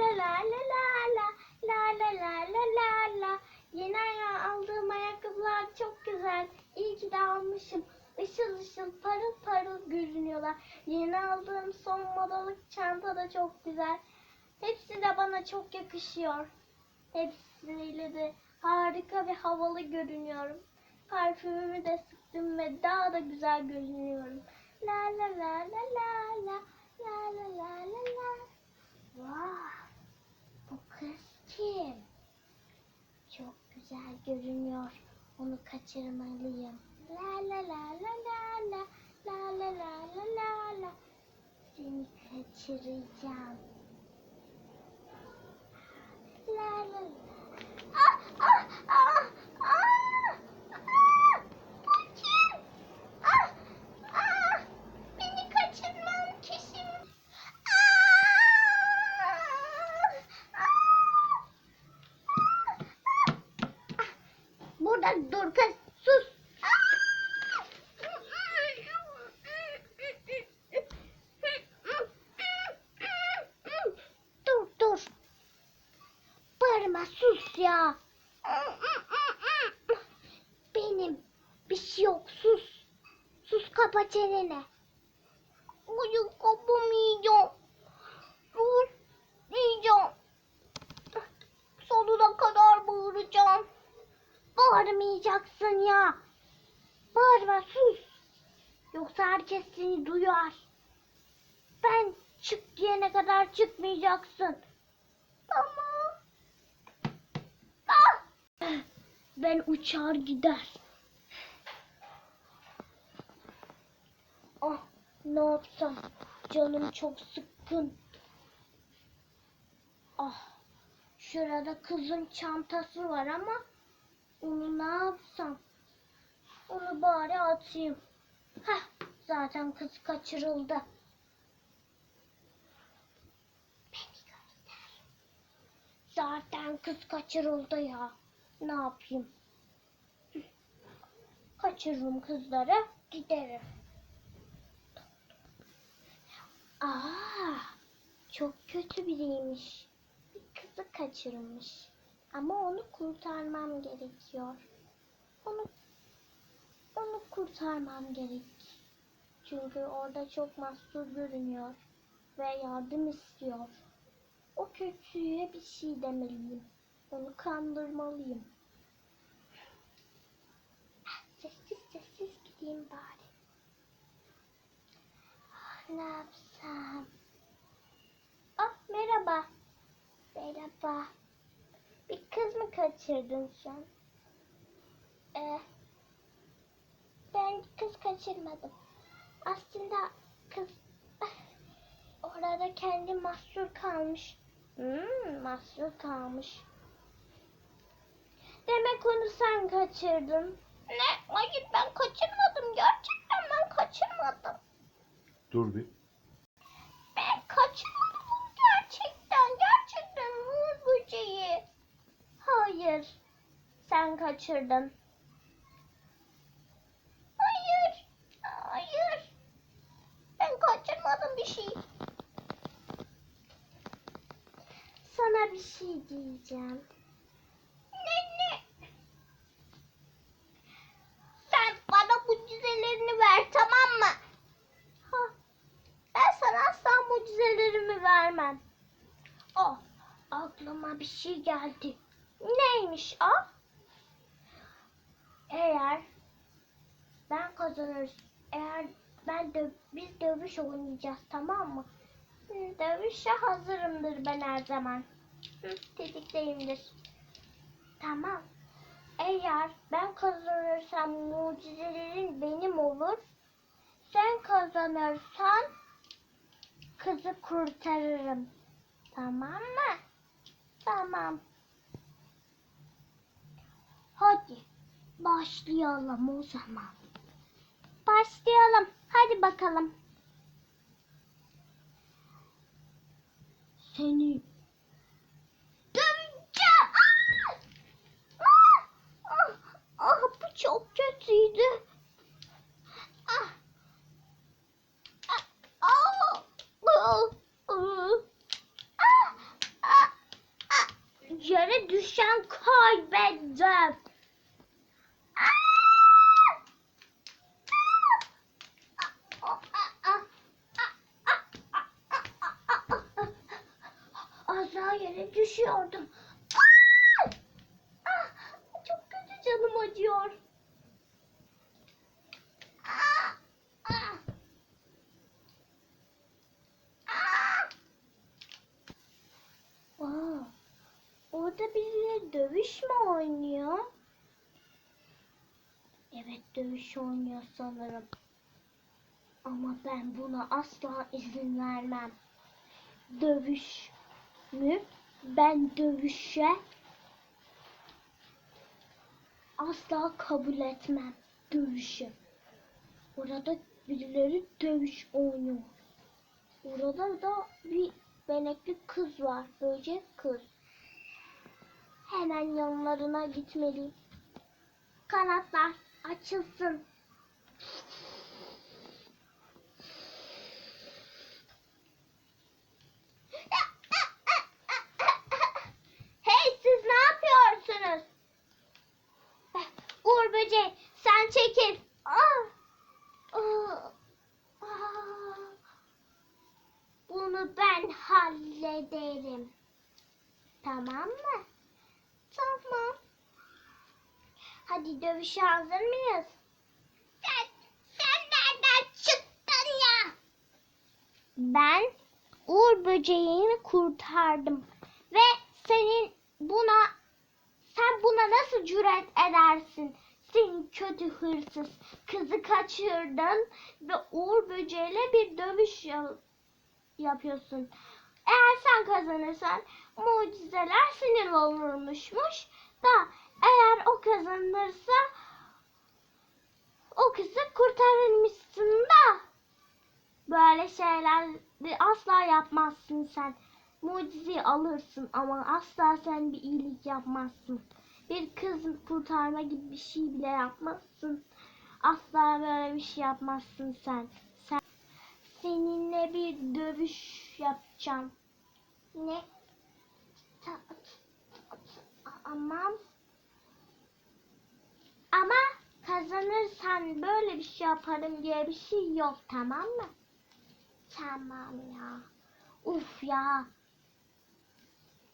la la la la la la la la la la la Yeni aldığım ayakkabılar çok güzel. İyi ki de almışım. Işıl ışıl parıl parıl görünüyorlar. Yeni aldığım son modalık çanta da çok güzel. Hepsi de bana çok yakışıyor. Hepsiyle de harika ve havalı görünüyorum. Parfümümü de sıktım ve daha da güzel görünüyorum. La la la la la la la la la la la. Bu kız kim? Çok güzel görünüyor. Onu kaçırmalıyım. La la la la la la la la la la la la. Seni kaçıracağım. La la la. Ah ah ah ah ah. Bu kim? Ah ah. Beni kaçırmam kesin. Ah ah. Burada dur kız sus. Dur dur. Bağırma sus ya. Benim bir şey yok sus. Sus kapa çeneni. Bugün kapamayacağım. Sus diyeceğim. Sonuna kadar bağıracağım. Bağırmayacaksın ya. Bağırma sus. Yoksa herkes seni duyar. Ben çık diyene kadar çıkmayacaksın. Tamam. Ah! Ben uçar gider. Ah ne yapsam? Canım çok sıkkın. Ah şurada kızın çantası var ama onu ne yapsam? Onu bari atayım. Heh, zaten kız kaçırıldı. Beni göster. Zaten kız kaçırıldı ya. Ne yapayım? Kaçırırım kızları, giderim. Aa, çok kötü biriymiş. Bir kızı kaçırmış. Ama onu kurtarmam gerekiyor. Onu onu kurtarmam gerek. Çünkü orada çok mahsur görünüyor ve yardım istiyor. O kötüye bir şey demeliyim. Onu kandırmalıyım. Sessiz sessiz gideyim bari. Ah, ne yapsam? Ah merhaba. Merhaba. Bir kız mı kaçırdın sen? Ee, ben kız kaçırmadım. Aslında kız orada kendi mahsur kalmış. Hmm, mahsur kalmış. Demek onu sen kaçırdın. Ne? Hayır ben kaçırmadım. Gerçekten ben kaçırmadım. Dur bir. Ben kaçırmadım gerçekten. Gerçekten Uğur böceği. Hayır. Sen kaçırdın. Hayır. Hayır. Ben kaçırmadım bir şey. Bir şey diyeceğim. Ne ne? Sen bana mucizelerini ver tamam mı? Ha, ben sana asla mucizelerimi vermem. Oh, aklıma bir şey geldi. Neymiş o? Eğer ben kazanırız, eğer ben dö biz dövüş oynayacağız tamam mı? Dövüşe hazırımdır ben her zaman. Hı, Tetikteyimdir. Tamam. Eğer ben kazanırsam mucizelerin benim olur. Sen kazanırsan kızı kurtarırım. Tamam mı? Tamam. Hadi başlayalım o zaman. Başlayalım. Hadi bakalım. Seni döveceğim. Ah! Ah! Ah! Ah, bu çok kötüydü. Ah! Ah! Ah! Ah! Ah! Ah! yere düşen kaybeder. Daha yere düşüyordum. Ah, Çok kötü canım acıyor. Ah, ah. Ah. Aa, orada birileri dövüş mü oynuyor? Evet dövüş oynuyor sanırım. Ama ben buna asla izin vermem. Dövüş mü? Ben dövüşe asla kabul etmem dövüşü. Orada birileri dövüş oynuyor. Orada da bir benekli kız var. Böcek kız. Hemen yanlarına gitmeliyim. Kanatlar açılsın. Hey siz ne yapıyorsunuz? Uğur böceği sen çekil. Ah! Ah! Bunu ben hallederim. Tamam mı? Tamam. Hadi dövüşe hazır mıyız? Sen, sen nereden çıktın ya? Ben Uğur böceğini kurtardım. Ve senin buna sen buna nasıl cüret edersin? Sen kötü hırsız. Kızı kaçırdın ve Uğur böceğiyle bir dövüş ya- yapıyorsun. Eğer sen kazanırsan mucizeler senin olurmuşmuş da eğer o kazanırsa o kızı kurtarırmışsın da böyle şeyler asla yapmazsın sen. Mucizeyi alırsın ama asla sen bir iyilik yapmazsın. Bir kız kurtarma gibi bir şey bile yapmazsın. Asla böyle bir şey yapmazsın sen. Sen seninle bir dövüş yapacağım. Ne? Ta- Ama ama kazanırsan böyle bir şey yaparım diye bir şey yok tamam mı? Tamam ya. Uf ya.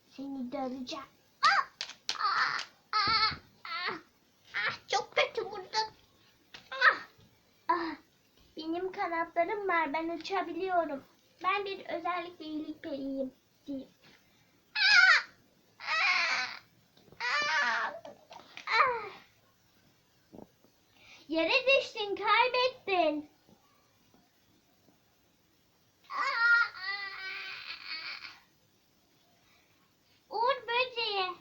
Seni döveceğim. Ah! Ah! Ah! Ah! Ah! Çok kötü vurdun. Ah! Ah! Benim kanatlarım var. Ben uçabiliyorum. Ben bir özellikle iyilik periyim. Ah! Yere düştün, kaybettin. Uğur böceği.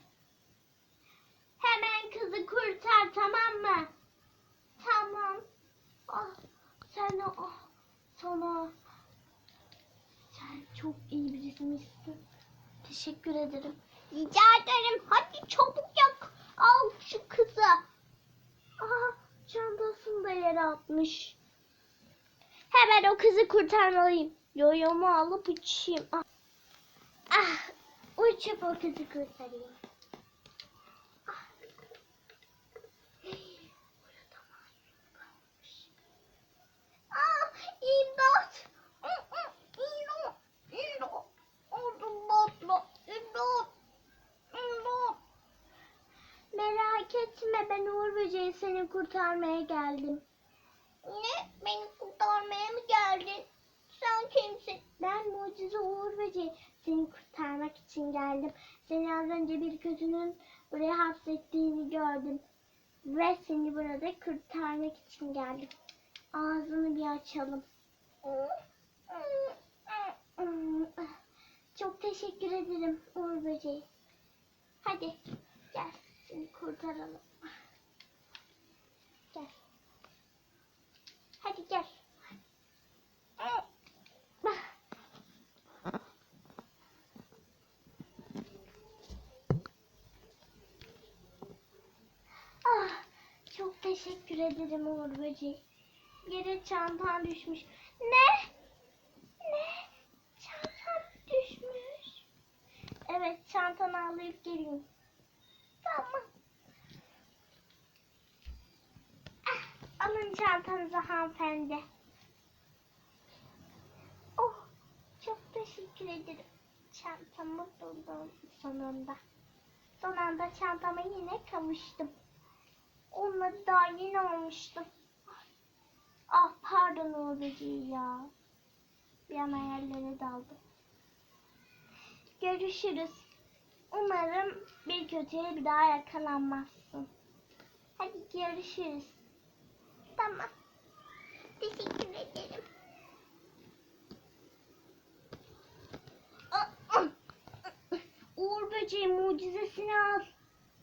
Hemen kızı kurtar tamam mı? Tamam. Ah, sen ah, sana sen çok iyi birismişsin. Teşekkür ederim. Rica ederim. Hadi çabuk yak. Al şu kızı. Aha, çantasını da yere atmış. Hemen o kızı kurtarmalıyım. Yoyomu alıp uçayım. Ah, ah uçup o kızı kurtarayım. Ah. Burada maymun kalmış. Ah, imdat. Mm, mm, İmdat. İmdat. İmdat. İmdat. İmdat. Merak etme ben Uğur Böceği seni kurtarmaya geldim. Ne? Beni kurtarmaya mı geldin? Sen kimsin? Ben mucize Uğur Böceği. Seni kurtarmak için geldim. Seni az önce bir kötünün buraya hapsettiğini gördüm. Ve seni burada kurtarmak için geldim. Ağzını bir açalım. Çok teşekkür ederim Uğur Böceği. Hadi gel seni kurtaralım. Hadi gel. Ah, çok teşekkür ederim Uğur Böceği. Yere çantan düşmüş. Ne? Ne? Çantam düşmüş. Evet çantanı alıp geleyim. Tamam. Ah, alın çantanızı hanımefendi. Oh, çok teşekkür ederim. Çantamı buldum sonunda. Son anda çantama yine kavuştum. Onları daha yeni almıştım. Ah pardon Uğur Böceği ya. Bir an hayallere daldım. Görüşürüz. Umarım bir kötüye bir daha yakalanmazsın. Hadi görüşürüz. Tamam. Teşekkür ederim. Ah, ah. Uğur böceği mucizesini al.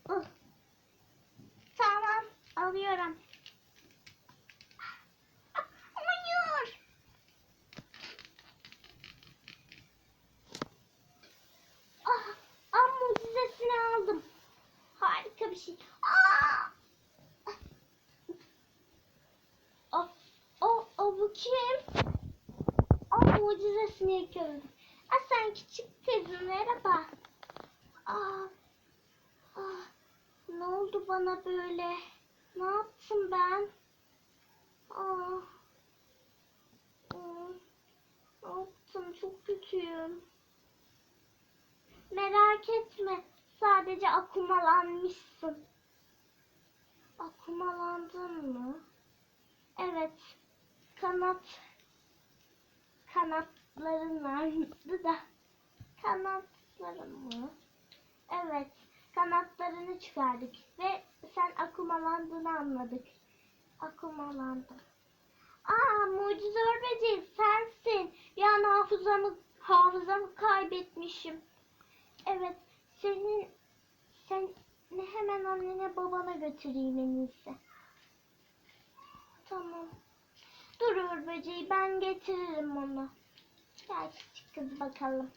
Ah. Tamam, alıyorum. Ah, Hayır. Ah, ah mucizesini aldım. Harika bir şey. Ah! Ah, ah, ah bu kim? Ah mucizesini gördüm. Sen küçük kızım merhaba. Ah, ah, ne oldu bana böyle? Ne yaptım ben? Ah, ah, ne yaptım? Çok kötüyüm. Merak etme. Sadece akumalanmışsın. Akumalandın mı? Evet. Kanat kanatların vardı da kanatların mı? Evet. Kanatlarını çıkardık ve sen akumalandığını anladık. Akumalandın. Aa mucize örbeci sensin. Yani hafızamı hafızamı kaybetmişim. Evet, senin sen ne hemen annene babana götüreyim en iyisi. Tamam. Dur böceği ben getiririm onu. Gel küçük kız bakalım.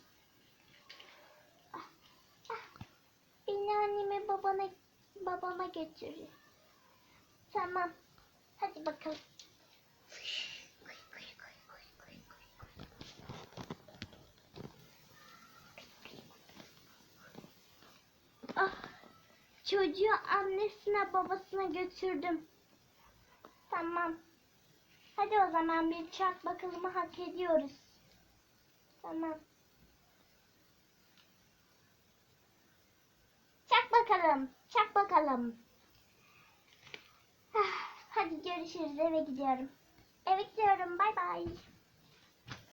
Ah, ah. Beni anneme babana babama götürüyor. Tamam. Hadi bakalım. Ah, çocuğu annesine babasına götürdüm. Tamam. Hadi o zaman bir çak bakalımı hak ediyoruz. Tamam. Çak bakalım. Çak bakalım. Ah, Hadi görüşürüz eve gidiyorum. Eve gidiyorum. Bay bay.